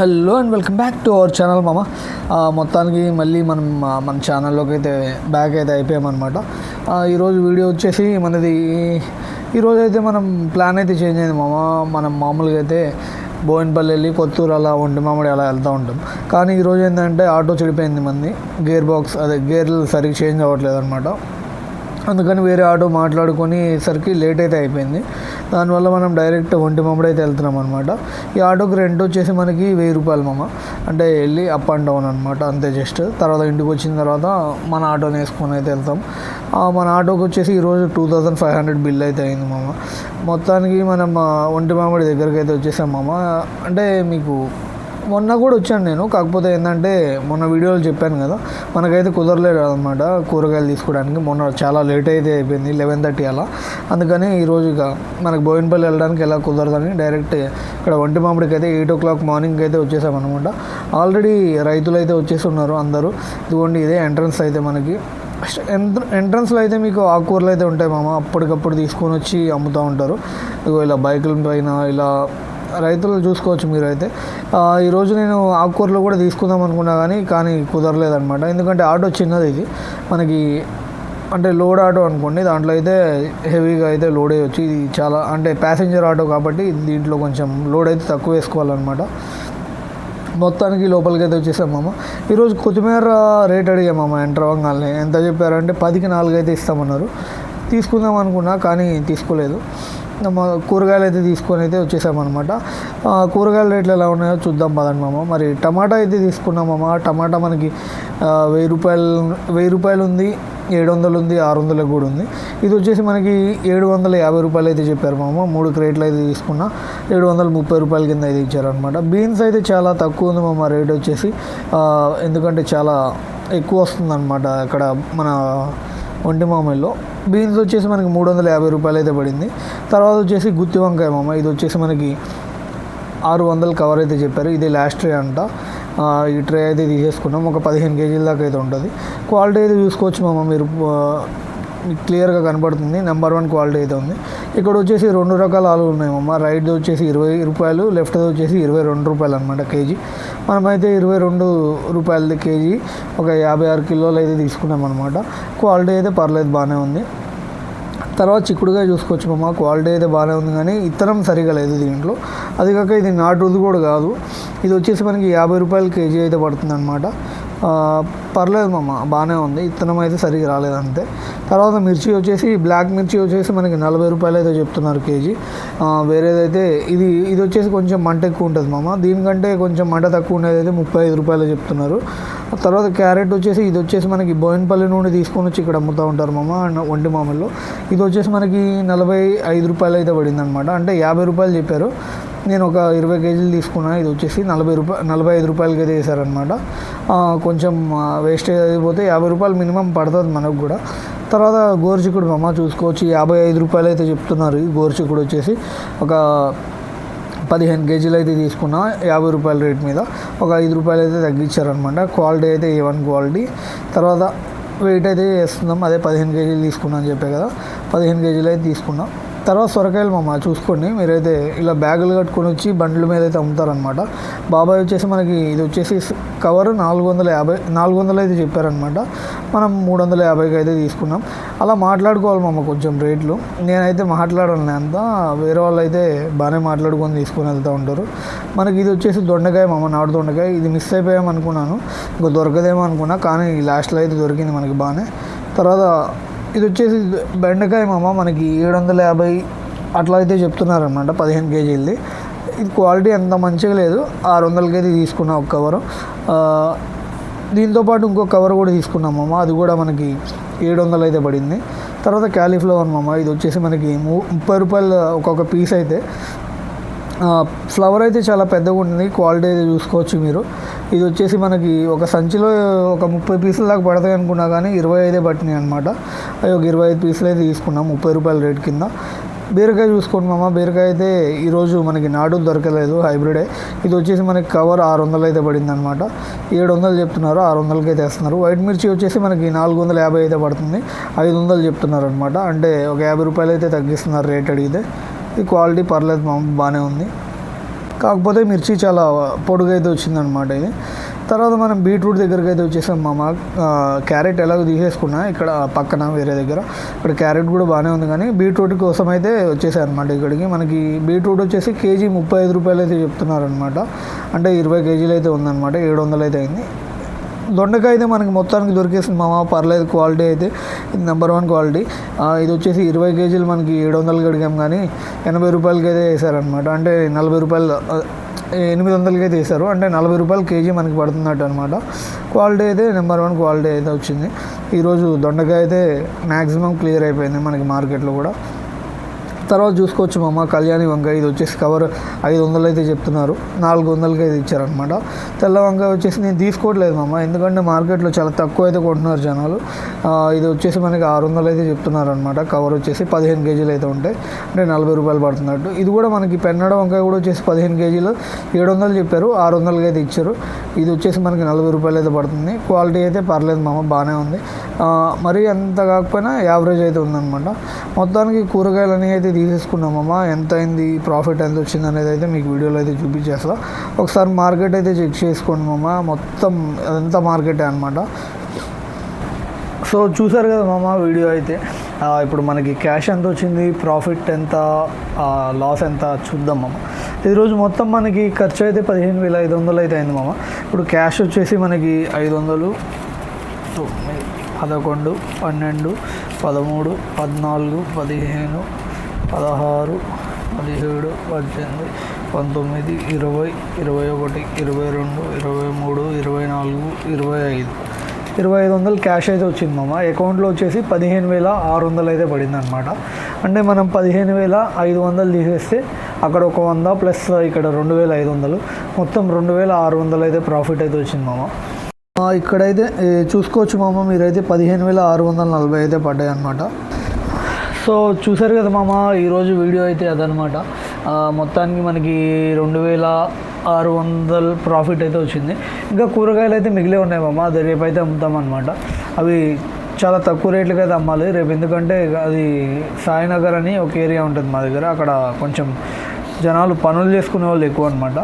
Hello and welcome back to our channel మామ. మొత్తానికి మళ్ళీ మనం మన ఛానల్లోకి అయితే బ్యాక్ అయితే అయిపోయామన్నమాట. ఈరోజు వీడియో వచ్చేసి మనది ఈరోజు అయితే మనం ప్లాన్ అయితే చేంజ్ అయింది మామ. మనం మామూలుగా అయితే బోయినపల్లి వెళ్ళి కొత్తూరు అలా ఉండి మామిడి అలా వెళ్తూ ఉంటాం. కానీ ఈరోజు ఏంటంటే ఆటో చెడిపోయింది మంది. గేర్ బాక్స్ అదే గేర్లు సరిగ్గా చేంజ్ అవ్వట్లేదు అనమాట అందుకని వేరే ఆటో మాట్లాడుకొని సరికి లేట్ అయితే అయిపోయింది. దానివల్ల మనం డైరెక్ట్ ఒంటి మామిడి అయితే వెళ్తున్నాం అనమాట ఈ ఆటోకి రెంట్ వచ్చేసి మనకి వెయ్యి రూపాయలు మామ. అంటే వెళ్ళి అప్ అండ్ డౌన్ అనమాట అంతే జస్ట్. తర్వాత ఇంటికి వచ్చిన తర్వాత మన ఆటోని వేసుకొని అయితే వెళ్తాం. మన ఆటోకి వచ్చేసి ఈరోజు two thousand five hundred bill అయితే అయింది మామ. మొత్తానికి మనం ఒంటి మామిడి దగ్గరికి అయితే వచ్చేసాం మామ. అంటే మీకు మొన్న కూడా వచ్చాను నేను. కాకపోతే ఏంటంటే మొన్న వీడియోలో చెప్పాను కదా మనకైతే కుదరలేదు అనమాట కూరగాయలు తీసుకోవడానికి. మొన్న చాలా లేట్ అయితే అయిపోయింది లెవెన్ థర్టీ అలా. అందుకని ఈరోజు ఇక మనకు బోయినపల్లి వెళ్ళడానికి ఎలా కుదరదని డైరెక్ట్ ఇక్కడ ఒంటి మామిడికి అయితే ఎయిట్ ఓ క్లాక్ మార్నింగ్ అయితే వచ్చేసామన్నమాట. ఆల్రెడీ రైతులు అయితే వచ్చేసి ఉన్నారు అందరూ. ఇదిగోండి ఇదే ఎంట్రన్స్ అయితే మనకి. ఎంట్రన్స్లో అయితే మీకు ఆకుకూరలు అయితే ఉంటాయి మామ. అప్పటికప్పుడు తీసుకొని వచ్చి అమ్ముతూ ఉంటారు. ఇదిగో ఇలా బైకుల పైన ఇలా రైతులు చూసుకోవచ్చు మీరైతే. అయితే ఈరోజు నేను ఆకుకూరలు కూడా తీసుకుందాం అనుకున్నా కానీ కానీ కుదరలేదనమాట ఎందుకంటే ఆటో చిన్నది ఇది. మనకి అంటే లోడ్ ఆటో అనుకోండి దాంట్లో అయితే హెవీగా అయితే లోడ్ వచ్చి ఇది చాలా అంటే ప్యాసింజర్ ఆటో కాబట్టి దీంట్లో కొంచెం లోడ్ అయితే తక్కువ వేసుకోవాలన్నమాట. మొత్తానికి లోపలికి అయితే వచ్చేసాం మామ. ఈరోజు కొత్తిమీర రేట్ అడిగాం మామ ఎంటర్ అవ్వగానే. ఎంత చెప్పారంటే పదికి నాలుగు అయితే ఇస్తామన్నారు. తీసుకుందాం అనుకున్నా కానీ తీసుకోలేదు. కూరగాయలు అయితే తీసుకొని అయితే వచ్చేసామన్నమాట. కూరగాయల రేట్లు ఎలా ఉన్నాయో చూద్దాం పదండి మామ. మరి టమాటా అయితే తీసుకున్నాం మామ. టమాటా మనకి వెయ్యి రూపాయలు వెయ్యి రూపాయలు ఉంది ఏడు వందలు ఉంది ఆరు వందలకు కూడా ఉంది. ఇది వచ్చేసి మనకి ఏడు వందల యాభై రూపాయలు అయితే చెప్పారు మామ. మూడు క్రేట్లు అయితే తీసుకున్నా ఏడు వందల ముప్పై రూపాయల కింద అయితే ఇచ్చారనమాట బీన్స్ అయితే చాలా తక్కువ ఉంది మామ రేట్ వచ్చేసి. ఎందుకంటే చాలా ఎక్కువ వస్తుందన్నమాట. అక్కడ మన ఒంటి మామల్లో బీన్స్ వచ్చేసి మనకి మూడు వందల యాభై రూపాయలు అయితే పడింది. తర్వాత వచ్చేసి గుత్తి వంకాయ మామ ఇది వచ్చేసి మనకి ఆరు వందలు కవర్ అయితే చెప్పారు. ఇది లాస్ట్ ట్రే అంట. ఈ ట్రే అయితే తీసేసుకున్నాం. ఒక పదిహేను కేజీల దాకా అయితే ఉంటుంది. క్వాలిటీ అయితే చూసుకోవచ్చు మామ మీరు. మీకు క్లియర్గా కనబడుతుంది. నెంబర్ వన్ క్వాలిటీ అయితే ఉంది. ఇక్కడ వచ్చేసి రెండు రకాల ఆలు ఉన్నాయమ్మా. రైట్ వచ్చేసి ఇరవై రూపాయలు లెఫ్ట్ వచ్చేసి ఇరవై రెండు రూపాయలు అనమాట కేజీ. మనమైతే ఇరవై రెండు రూపాయలది కేజీ ఒక యాభై ఆరు కిలోలు అయితే తీసుకున్నాం అనమాట క్వాలిటీ అయితే పర్లేదు బాగానే ఉంది. తర్వాత చిక్కుడుగా చూసుకోవచ్చు మామ క్వాలిటీ అయితే బాగానే ఉంది కానీ ఇత్తనం సరిగా లేదు దీంట్లో. అది కాక ఇది నాటుది కూడా కాదు. ఇది వచ్చేసి మనకి యాభై రూపాయలు కేజీ అయితే పడుతుంది అనమాట పర్లేదు మామ బాగానే ఉంది. ఇత్తనం అయితే సరిగ్గా రాలేదంతే. తర్వాత మిర్చి వచ్చేసి బ్లాక్ మిర్చి వచ్చేసి మనకి నలభై రూపాయలు అయితే చెప్తున్నారు కేజీ. వేరేదైతే ఇది ఇది వచ్చేసి కొంచెం మంట ఎక్కువ ఉంటుంది మామ. దీనికంటే కొంచెం మంట తక్కువ ఉండేది అయితే ముప్పై ఐదు రూపాయలు చెప్తున్నారు. తర్వాత క్యారెట్ వచ్చేసి ఇది వచ్చేసి మనకి బోయినపల్లి నుండి తీసుకొని వచ్చి ఇక్కడ అమ్ముతూ ఉంటారు మామ ఒంటి మామల్లో ఇది వచ్చేసి మనకి నలభై ఐదు రూపాయలు అయితే పడింది అనమాట అంటే యాభై రూపాయలు చెప్పారు. నేను ఒక ఇరవై కేజీలు తీసుకున్నా. ఇది వచ్చేసి నలభై రూపాయ నలభై ఐదు రూపాయలకి అయితే వేసారనమాట కొంచెం వేస్టేజ్ అయిపోతే యాభై రూపాయలు మినిమం పడుతుంది మనకు కూడా. తర్వాత గోరుచిక్కుడు మమ్మ చూసుకోవచ్చు. యాభై ఐదు రూపాయలు అయితే చెప్తున్నారు ఈ గోరుచిక్కుడు వచ్చేసి. ఒక పదిహేను కేజీలు అయితే తీసుకున్నా యాభై రూపాయల రేట్ మీద. ఒక ఐదు రూపాయలు అయితే తగ్గించారనమాట. క్వాలిటీ అయితే ఏ వన్ క్వాలిటీ. తర్వాత వెయిట్ అయితే వేస్తున్నాం. అదే పదిహేను కేజీలు తీసుకున్నాం అని చెప్పే కదా. పదిహేను కేజీలు అయితే తీసుకున్నాం. తర్వాత సొరకాయలు మామ చూసుకోండి. మీరైతే ఇలా బ్యాగులు కట్టుకొని వచ్చి బండ్ల మీద అయితే అమ్ముతారనమాట బాబాయ్ వచ్చేసి మనకి ఇది వచ్చేసి కవర్ నాలుగు వందల యాభై నాలుగు వందలు అయితే చెప్పారనమాట మనం మూడు వందల యాభైకి అయితే తీసుకున్నాం. అలా మాట్లాడుకోవాలి మామ కొంచెం రేట్లు. నేనైతే మాట్లాడాను అంత. వేరే వాళ్ళు అయితే బాగానే మాట్లాడుకొని తీసుకొని వెళ్తూ ఉంటారు. మనకి ఇది వచ్చేసి దొండకాయ మామ నాటు దొండకాయ. ఇది మిస్ అయిపోయామనుకున్నాను. ఇంకా దొరకదేమో అనుకున్నా. కానీ లాస్ట్లో అయితే దొరికింది మనకి బాగానే. తర్వాత ఇది వచ్చేసి బెండకాయ మామ మనకి ఏడు వందల యాభై అట్లా అయితే చెప్తున్నారనమాట పదిహేను కేజీలది. ఇది క్వాలిటీ అంత మంచిగా లేదు ఆరు వందలకి అయితే తీసుకున్నా ఒక కవరు. దీంతోపాటు దీంతో పాటు ఇంకో కవర్ కూడా తీసుకున్నాం మామ అది కూడా మనకి ఏడు వందలు అయితే పడింది. తర్వాత క్యాలీఫ్లవర్ మామ ఇది వచ్చేసి మనకి ము- ముప్పై రూపాయలు ఒక్కొక్క పీస్ అయితే. ఫ్లవర్ అయితే చాలా పెద్దగా ఉంటుంది క్వాలిటీ అయితే చూసుకోవచ్చు మీరు. ఇది వచ్చేసి మనకి ఒక సంచిలో ఒక ముప్పై పీసుల దాకా పడతాయి అనుకున్నా కానీ ఇరవై ఐదే పట్టినాయి అనమాట అవి ఒక ఇరవై ఐదు పీసులు అయితే తీసుకున్నాం ముప్పై రూపాయల రేట్ కింద. బీరకాయ చూసుకోండి మామ బీరకాయ అయితే ఈరోజు మనకి నాటు దొరకలేదు హైబ్రిడే. ఇది వచ్చేసి మనకి కవర్ ఆరు వందలు అయితే పడింది అనమాట ఏడు వందలు చెప్తున్నారు ఆరు వందలకి అయితే వేస్తున్నారు వైట్ మిర్చి వచ్చేసి మనకి నాలుగు వందల యాభై అయితే పడుతుంది ఐదు వందలు చెప్తున్నారు అనమాట అంటే ఒక యాభై రూపాయలు అయితే తగ్గిస్తున్నారు రేట్ అడిగితే. ఈ క్వాలిటీ పర్లేదు మామ బాగానే ఉంది. కాకపోతే మిర్చి చాలా పొడుగు అయితే వచ్చిందనమాట ఇది. తర్వాత మనం బీట్రూట్ దగ్గరికి అయితే వచ్చేసాం మామ. క్యారెట్ ఎలాగో తీసేసుకున్నా ఇక్కడ పక్కన వేరే దగ్గర. ఇక్కడ క్యారెట్ కూడా బాగానే ఉంది కానీ బీట్రూట్ కోసం అయితే వచ్చేసాయి అనమాట ఇక్కడికి. మనకి బీట్రూట్ వచ్చేసి కేజీ ముప్పై ఐదు రూపాయలు అయితే చెప్తున్నారు అనమాట అంటే ఇరవై కేజీలు అయితే ఉందన్నమాట ఏడు వందలు అయితే అయింది. దొండకాయ అయితే మనకి మొత్తానికి దొరికేసింది మామ పర్లేదు క్వాలిటీ అయితే ఇది నెంబర్ వన్ క్వాలిటీ. ఇది వచ్చేసి ఇరవై కేజీలు మనకి ఏడు వందలకి అడిగాం కానీ ఎనభై రూపాయలకి అయితే వేసారనమాట అంటే నలభై రూపాయలు ఎనిమిది వందలకి అయితే వేసారు. అంటే నలభై రూపాయలు కేజీ మనకి పడుతున్నట్టు అనమాట క్వాలిటీ అయితే నెంబర్ వన్ క్వాలిటీ అయితే వచ్చింది. ఈరోజు దొండకాయ అయితే మ్యాక్సిమం క్లియర్ అయిపోయింది మనకి మార్కెట్లో కూడా. తర్వాత చూసుకోవచ్చు మామ కళ్యాణి వంకాయ ఇది వచ్చేసి కవర్ ఐదు వందలు అయితే చెప్తున్నారు. నాలుగు వందలకి అయితే ఇచ్చారనమాట తెల్ల వంకాయ వచ్చేసి నేను తీసుకోవట్లేదు మామ ఎందుకంటే మార్కెట్లో చాలా తక్కువ అయితే కొంటున్నారు జనాలు. ఇది వచ్చేసి మనకి ఆరు వందలు అయితే చెప్తున్నారు అనమాట కవర్ వచ్చేసి పదిహేను కేజీలు అయితే ఉంటాయి. అంటే నలభై రూపాయలు పడుతున్నట్టు ఇది కూడా మనకి పెన్నడ వంకాయ కూడా వచ్చేసి పదిహేను కేజీలు ఏడు వందలు చెప్పారు. ఆరు వందలకి అయితే ఇచ్చారు. ఇది వచ్చేసి మనకి నలభై రూపాయలు అయితే పడుతుంది. క్వాలిటీ అయితే పర్లేదు మామ బాగానే ఉంది. మరీ అంత కాకపోయినా యావరేజ్ అయితే ఉందన్నమాట. మొత్తానికి కూరగాయలు అనేవి అయితే తీసేసుకున్నామమ్మా ఎంత అయింది ప్రాఫిట్ ఎంత వచ్చింది అనేది అయితే మీకు వీడియోలో అయితే చూపించేస్తా. ఒకసారి మార్కెట్ అయితే చెక్ చేసుకోండి మామ. మొత్తం అదంతా మార్కెటే అనమాట సో చూసారు కదా మామ వీడియో అయితే. ఇప్పుడు మనకి క్యాష్ ఎంత వచ్చింది ప్రాఫిట్ ఎంత లాస్ ఎంత చూద్దాం మామ. ఈరోజు మొత్తం మనకి ఖర్చు అయితే పదిహేను వేల ఐదు వందలు అయితే అయింది మామ. ఇప్పుడు క్యాష్ వచ్చేసి మనకి ఐదు వందలు పదకొండు పన్నెండు పదమూడు పద్నాలుగు పదిహేను పదహారు పదిహేడు పద్దెనిమిది పంతొమ్మిది ఇరవై ఇరవై ఒకటి ఇరవై రెండు ఇరవై మూడు ఇరవై నాలుగు ఇరవై ఐదు. ఇరవై ఐదు వందలు క్యాష్ అయితే వచ్చింది మామ. అకౌంట్లో వచ్చేసి పదిహేను వేల ఆరు వందలు అయితే పడింది అనమాట అంటే మనం పదిహేను వేల ఐదు వందలు తీసేస్తే అక్కడ ఒక వంద ప్లస్ ఇక్కడ రెండు వేల ఐదు వందలు. మొత్తం రెండు వేల ఆరు వందలు అయితే ప్రాఫిట్ అయితే వచ్చింది మామ. ఇక్కడైతే చూసుకోవచ్చు మామ మీరైతే పదిహేను వేల ఆరు వందల నలభై అయితే పడ్డాయి అనమాట సో చూసారు కదా మామ ఈరోజు వీడియో అయితే అదనమాట మొత్తానికి మనకి రెండు వేల ఆరు వందల ప్రాఫిట్ అయితే వచ్చింది. ఇంకా కూరగాయలు అయితే మిగిలే ఉన్నాయి మామ అది రేపైతే అమ్ముతామన్నమాట అవి చాలా తక్కువ రేట్లకి అయితే అమ్మాలి. రేపు ఎందుకంటే అది సాయినగర్ అని ఒక ఏరియా ఉంటుంది మా దగ్గర. అక్కడ కొంచెం జనాలు పనులు చేసుకునే వాళ్ళు ఎక్కువ అనమాట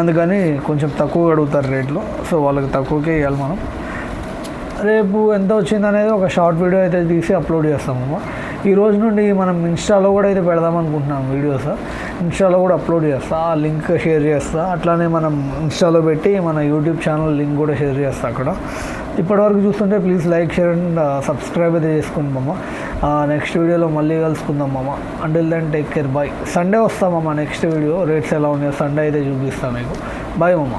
అందుకని కొంచెం తక్కువ అడుగుతారు రేట్లు. సో వాళ్ళకి తక్కువకే ఇవ్వాలి మనం. రేపు ఎంత వచ్చింది అనేది ఒక షార్ట్ వీడియో అయితే తీసి అప్లోడ్ చేస్తాము. ఈ రోజు నుండి మనం ఇన్స్టాలో కూడా అయితే పెడదాం అనుకుంటున్నాం వీడియోస్. ఇన్స్టాలో కూడా అప్లోడ్ చేస్తా ఆ లింక్ షేర్ చేస్తా. అట్లానే మనం ఇన్స్టాలో పెట్టి మన యూట్యూబ్ ఛానల్ లింక్ కూడా షేర్ చేస్తా అక్కడ. ఇప్పటివరకు చూస్తుంటే please like share and subscribe అయితే చేసుకోండి మామ. నెక్స్ట్ వీడియోలో మళ్ళీ కలుసుకుందాం మామ. Until then take care bye Sunday వస్తామమ్మ next video rates ఎలా ఉన్నాయో సండే అయితే చూపిస్తాను మీకు. బాయ్ మామ.